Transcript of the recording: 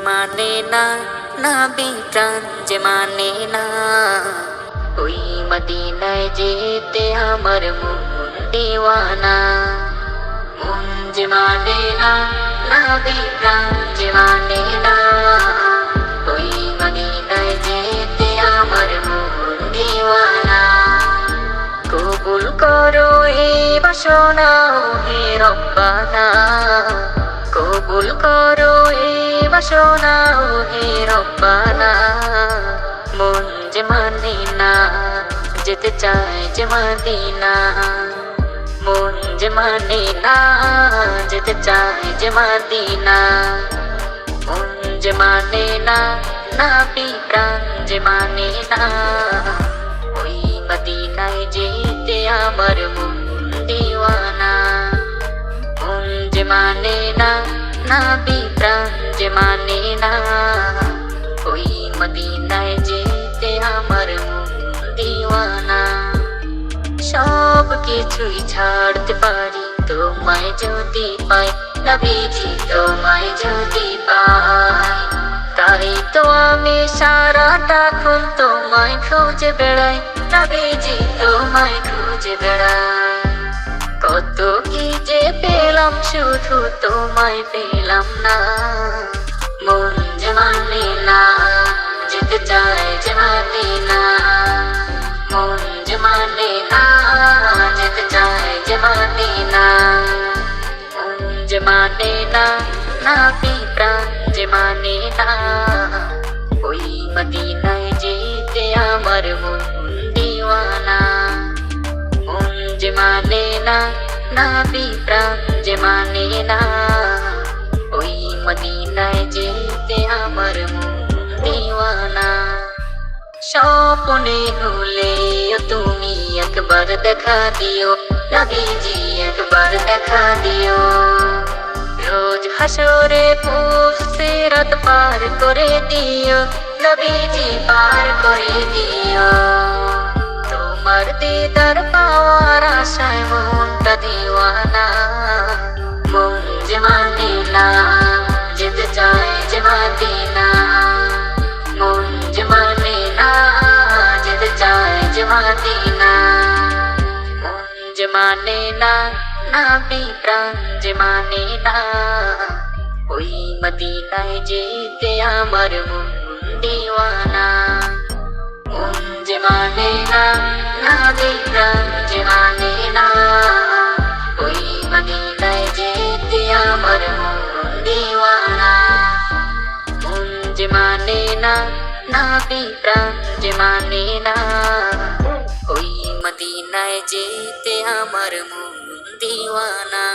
মানে না নাবি প্রাণ যে মানে না। ওই মদিনায় যেতে আমার মন দিওয়ানা। মন যে মানে না নাবি প্রাণ যে মানে না। ওই মদিনায় যেতে আমার মন দিওয়ানা। কবুল করো এ বাসনা হে রব্বানা। কবুল করো বাসনা ও হে রব্বানা মন যে মানে না যেতে চায় যে মাদিনা মন যে মানে না যেতে চায় যে মাদিনা মন যে মানে না নাবি প্রাণ যে মানে না ওই মদিনায় যেতে আমার মন দিওয়ানা। মন যে মানে না নাবি প্রাণ মানে না ওই মদিনায় যেতে আমার দিওয়ানা সব কিছুই ছাড়তে পারি তোমায় যদি পাই নবীজি তোমায় যদি পাই তাই তো আমি সারাটাক্ষণ তোমায় খুঁজে বেড়াই নবীজি তোমায় খুঁজে বেড়াই কত কি যে পেলাম শুধু তোমায় পেলাম না মন না না প্রাণ যে মানে না ওই মদিনায় যেতে আমার মন দিওয়ানা মন যে মানে না না প্রাণ যে মানে না ওই মদিনায় যেতে আমার মন দিওয়ানা স্বপনে হলে তুমি একবার দেখা দিও নবীজি একবার দেখা দিও হাসরে পুষে রাত পার করে দিও, নবীজি পার করে দিও। তোমার দিদার পাওয়ার আশায় মনটা দিওয়ানা, মন যে মানে না যেতে চায় যে মাদিনা মন যে মানে না যেতে চায় যে মাদিনা মন যে মানে না নাবি প্রাণ যে মানে না। ওই মদিনায় যেতে আমার মন দিওয়ানা। মন যে মানে না নাবি প্রাণ যে মানে না। ওই মদিনায় যেতে আমার মন দিওয়ানা। মন যে মানে না নাবি প্রাণ যে মানে না। ওই মদিনায় যেতে আমার মন দিওয়ানা।